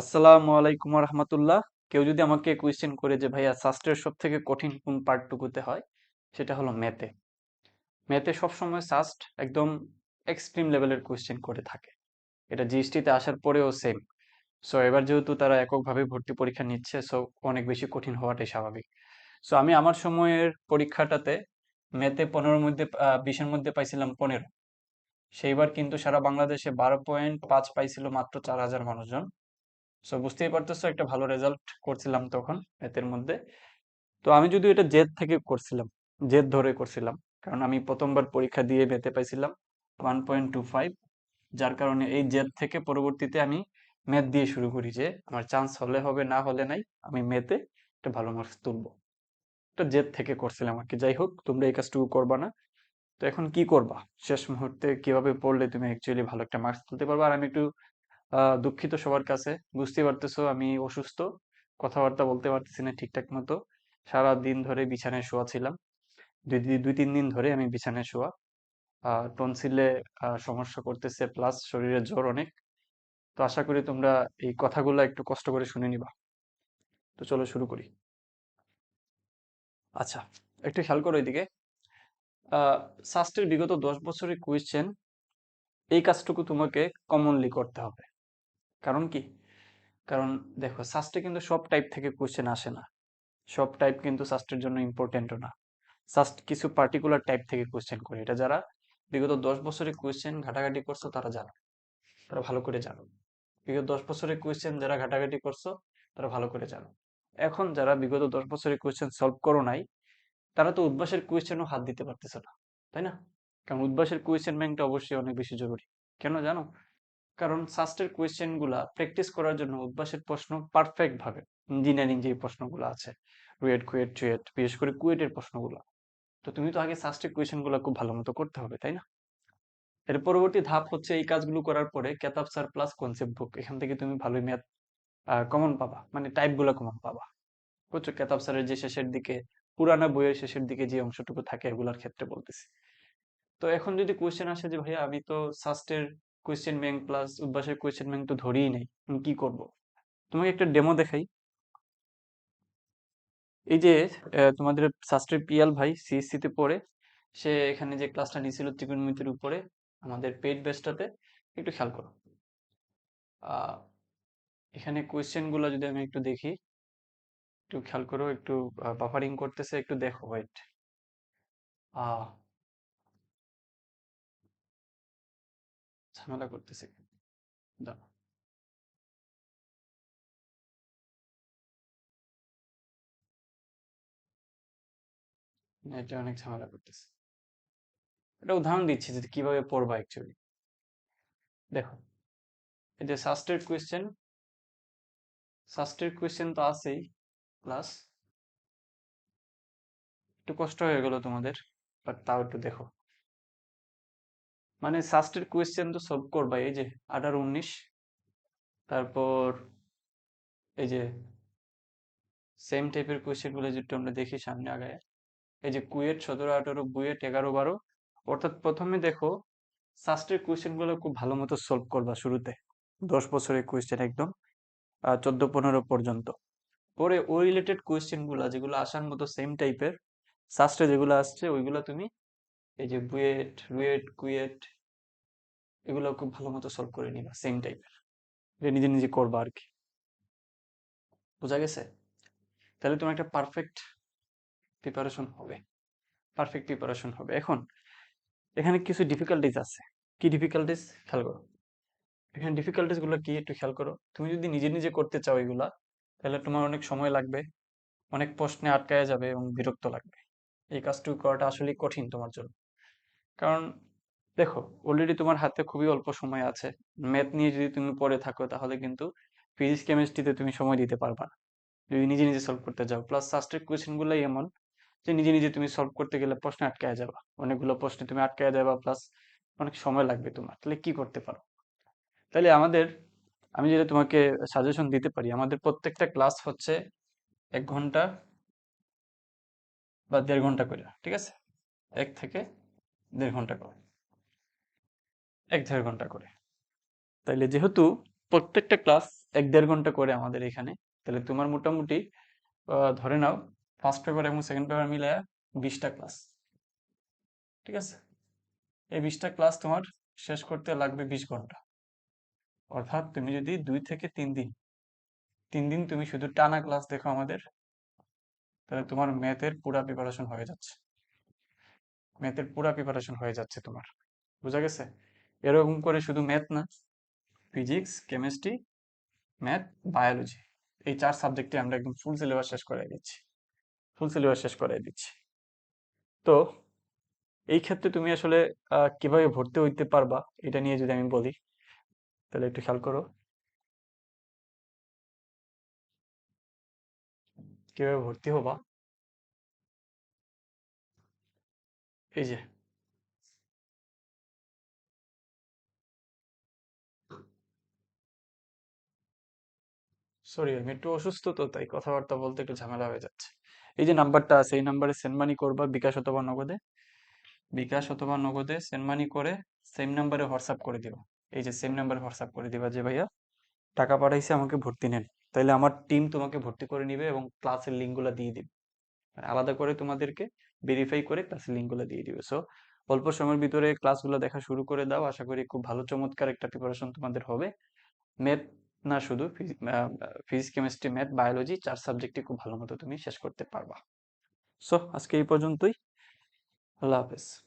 আসসালামু আলাইকুম রহমতুল্লাহ কেউ যদি আমাকে কোয়েশ্চেন করে যে, ভাইয়া সাস্টের সব থেকে কঠিন কোন পার্টটুকুতে হয়? সেটা হলো ম্যাথে ম্যাথে সবসময় সাস্ট একদম এক্সট্রিম লেভেলের কোয়েশ্চেন করে থাকে। এটা জিএসটিতে আসার পরেও সেম সো এবার যেহেতু তারা এককভাবে ভর্তি পরীক্ষা নিচ্ছে সো অনেক বেশি কঠিন হওয়াটাই স্বাভাবিক। সো আমি আমার সময়ের পরীক্ষাটাতে ম্যাথে পনেরোর মধ্যে বিশের মধ্যে পাইছিলাম পনেরো। সেইবার কিন্তু সারা বাংলাদেশে বারো পয়েন্ট পাঁচ পাইছিল মাত্র চার হাজার মানুষজন। সো বুঝতেই পারতেছো, একটা ভালো রেজাল্ট করছিলাম তখন ম্যাথের মধ্যে। তো আমি যদি এটা জেদ থেকে করছিলাম, জেদ ধরে করছিলাম, কারণ আমি প্রথমবার পরীক্ষা দিয়ে ম্যাথে পাইছিলাম ওয়ান পয়েন্ট টু ফাইভ যার কারণে এই জেদ থেকে পরবর্তীতে আমি ম্যাথ দিয়ে শুরু করি যে আমার চান্স হলে হবে, না হলে নাই, আমি মেতে একটা ভালো মার্কস তুলবো। এটা জেদ থেকে করছিলাম আর কি। যাই হোক, তোমরা এই কাজটুকু করবা না। তো এখন কি করবা? শেষ মুহূর্তে কীভাবে পড়লে তুমি অ্যাকচুয়ালি ভালো একটা মার্কস তুলতে পারবা? আর আমি একটু দুঃখিত সবার কাছে। বুঝতেই পারতেছো আমি অসুস্থ। কথাবার্তা বলতে পারতেছি না ঠিকঠাক মতো। সারা দিন ধরে বিছানায় শোয়া ছিলাম। দুই দুই তিন দিন ধরে আমি বিছানায় শোয়া। টনসিলে সমস্যা করতেছে, প্লাস শরীরে জ্বর অনেক। তো আশা করি তোমরা এই কথাগুলো একটু কষ্ট করে শুনে নিবা। তো চলো শুরু করি। আচ্ছা একটু খেয়াল করো এদিকে। শাস্ত্রের বিগত দশ বছরের কোয়েশ্চেন এই কাজটুকু তোমাকে কমনলি করতে হবে। কারণ কি? কারণ দেখো সাস্টে কিন্তু সব টাইপ থেকে কোশ্চেন আসে না। সব টাইপ কিন্তু সাস্টের জন্য ইম্পর্টেন্টও না। সাস্ট কিছু পার্টিকুলার টাইপ থেকে কোশ্চেন করে। এটা যারা বিগত দশ বছরের কোশ্চেন ঘাটাঘাটি করছ, তারা জানো। তারা ভালো করে জানো। বিগত দশ বছরের কোশ্চেন যারা ঘাটাঘাটি করছ, তারা ভালো করে জানো। এখন যারা বিগত দশ বছরের কোশ্চেন সলভ করো নাই, তারা তো উদ্ভাসের কোয়েশ্চেনও হাত দিতে পারতেছে না, তাই না? কারণ উদ্ভাসের কোয়েশ্চেন ব্যাংকটা অবশ্যই অনেক বেশি জরুরি। কেন জানো? কারণ সাস্টের কোয়েশ্চেনগুলা প্র্যাকটিস করার জন্য উদ্ভাসের প্রশ্ন পারফেক্ট ভাবে ইঞ্জিনিয়ারিং যে প্রশ্নগুলো আছে রুয়েট কুয়েট চুয়েট বিশেষ করে কুয়েটের প্রশ্নগুলো। তো তুমি তো আগে সাস্টের কোয়েশ্চেনগুলো খুব ভালো মতো করতে হবে, তাই না? এর পরবর্তী ধাপ হচ্ছে এই কাজগুলো করার পরে কেতাব স্যার প্লাস কনসেপ্ট বুক এখান থেকে তুমি ভালোই ম্যাথ কমন পাবা মানে টাইপগুলো কমন পাবা। বুঝছ? কেতাব স্যারের যে শেষের দিকে, পুরানা বইয়ের শেষের দিকে যে অংশটুকু থাকে এগুলোর ক্ষেত্রে বলতেছি। তো এখন যদি কোয়েশ্চেন আসে যে ভাইয়া, আমি তো সাস্টের কোয়েশ্চেন ব্যাংক প্লাস উদ্ভাসের কোয়েশ্চেন ব্যাংক তো ধরেই নেই, আমি কি করব? তোমাকে একটা ডেমো দেখাই। এই যে তোমাদের সাস্টের পিয়াল ভাই সিএসসি তে পড়ে, সে এখানে যে ক্লাসটা নিয়েছিল ত্রিকোণমিতির উপরে, আমাদের পেইড বেসটাতে একটু খেয়াল করো। এখানে কোয়েশ্চেনগুলো যদি আমি একটু দেখি, একটু খেয়াল করো, একটু বাফারিং করতেছে, একটু দেখো ওয়েট ঝামেলা করতেছে। এটা অনেক ঝামেলা করতেছে। এটা উদাহরণ দিচ্ছি যে কীভাবে পড়বা অ্যাকচুয়ালি দেখো, এই যে সাস্টের কোয়েশ্চেন সাস্টের কোয়েশ্চেন তো আছেই প্লাস একটু কষ্ট হয়ে গেল তোমাদের বাট তাও একটু দেখো। মানে সাস্টের কোয়েশ্চেন তো সলভ করবা, এই যে আঠারো উনিশ তারপর এই যে সেম টাইপের কোয়েশ্চেনগুলো যেটা আমরা দেখি সামনে আগায়, এই যে কুয়েট সতেরো, আঠারো, বুয়েট এগারো, বারো, অর্থাৎ প্রথমে দেখো সাস্টের কোয়েশ্চেনগুলো খুব ভালো মতো সলভ করবা শুরুতে, দশ বছরের কোয়েশ্চেন একদম চোদ্দ, পনেরো পর্যন্ত। পরে ওই রিলেটেড কোয়েশ্চেনগুলা যেগুলো আসার মতো সেম টাইপের সাস্টে যেগুলো আসছে ওইগুলো তুমি এই যে বুয়েট, রুয়েট, কুয়েট এগুলো খুব ভালো মতো সলভ করে নিবা সেম টাইপের যে নিজে নিজে করবা আর কি বোঝা গেছে? তাহলে তোমার একটা পারফেক্ট প্রিপারেশন হবে। পারফেক্ট প্রিপারেশন হবে। এখন, এখানে কিছু ডিফিকাল্টিজ আছে। কি ডিফিকাল্টিজ খেয়াল করো। এখানে ডিফিকাল্টিজগুলো কি একটু খেয়াল করো। তুমি যদি নিজে নিজে করতে চাও এগুলা, তাহলে তোমার অনেক সময় লাগবে, অনেক প্রশ্নে আটকায় যাবে এবং বিরক্ত লাগবে। এই কাজটুকু করাটা আসলে কঠিন তোমার জন্য। কারণ দেখো অলরেডি তোমার হাতে খুবই অল্প সময় আছে। ম্যাথ নিয়ে যদি তুমি পড়ে থাকো, তাহলে কিন্তু ফিজিক্স কেমিস্ট্রিতে তুমি সময় দিতে পারবা না। যদি নিজে নিজে সলভ করতে যাও। প্লাস সাস্টের কোয়েশ্চেন গুলাই এমন যে নিজে নিজে তুমি সলভ করতে গেলে প্রশ্নে আটকায় যাবা। অনেকগুলো প্রশ্নে তুমি আটকায় যাবা প্লাস অনেক সময় লাগবে তোমার। তাহলে কি করতে পারো? তাহলে আমাদের, আমি যেটা তোমাকে সাজেশন দিতে পারি, আমাদের প্রত্যেকটা ক্লাস হচ্ছে এক ঘণ্টা বা দেড় ঘণ্টা করে, ঠিক আছে? এক থেকে দেড় ঘণ্টা করে। এক দেড় ঘণ্টা করে। তাইলে যেহেতু প্রত্যেকটা ক্লাস এক দেড় ঘণ্টা করে আমাদের এখানে তাহলে তোমার মোটামুটি ধরে নাও ফার্স্ট পেপার এবং সেকেন্ড পেপার মিলে বিশটা ক্লাস। ঠিক আছে? এই বিশটা ক্লাস তোমার শেষ করতে লাগবে বিশ ঘণ্টা। অর্থাৎ তুমি যদি দুই থেকে তিন দিন তিন দিন তুমি শুধু টানা ক্লাস দেখো আমাদের, তাহলে তোমার ম্যাথের পুরা প্রিপারেশন হয়ে যাচ্ছে। ম্যাথের পুরা প্রিপারেশন হয়ে যাচ্ছে তোমার। বুঝা গেছে? এরকম করে শুধু ম্যাথ না ফিজিক্স কেমিস্ট্রি ম্যাথ বায়োলজি এই চার সাবজেক্টে আমরা একদম ফুল সিলেবাস শেষ করে দিচ্ছি। ফুল সিলেবাস শেষ করে দিচ্ছি। তো এই ক্ষেত্রে তুমি আসলে কীভাবে ভর্তি হইতে পারবা এটা নিয়ে যদি আমি বলি, তাহলে একটু খেয়াল করো। কীভাবে ভর্তি হবা? এই যে সরি আমি একটু অসুস্থ তো, তাই কথাবার্তা বলতে একটু ঝামেলা হয়ে যাচ্ছে। এই যে নাম্বারটা আছে, এই নাম্বারে সেন্ড মানি করবা বিকাশ অথবা নগদে। বিকাশ অথবা নগদে সেন্ড মানি করে সেম নাম্বারে হোয়াটসঅ্যাপ করে দিবা। এই যে সেম নাম্বারে হোয়াটসঅ্যাপ করে দিবা যে, ভাইয়া, টাকা পাঠাইছে, আমাকে ভর্তি নেন। তাইলে আমার টিম তোমাকে ভর্তি করে নিবে এবং ক্লাসের লিঙ্কগুলো দিয়ে দিবে। মানে আলাদা করে তোমাদেরকে ভেরিফাই করে ক্লাসের লিঙ্কগুলো দিয়ে দিবে। সো অল্প সময়ের ভিতরে ক্লাসগুলো দেখা শুরু করে দাও। আশা করি খুব ভালো চমৎকার একটা প্রিপারেশন তোমাদের হবে। ম্যাথ না শুধু ফিজিক্স, কেমিস্ট্রি, ম্যাথ, বায়োলজি চার সাবজেক্টই খুব ভালো মতো তুমি শেষ করতে পারবা। সো, আজকে এই পর্যন্তই। আল্লাহ হাফেজ।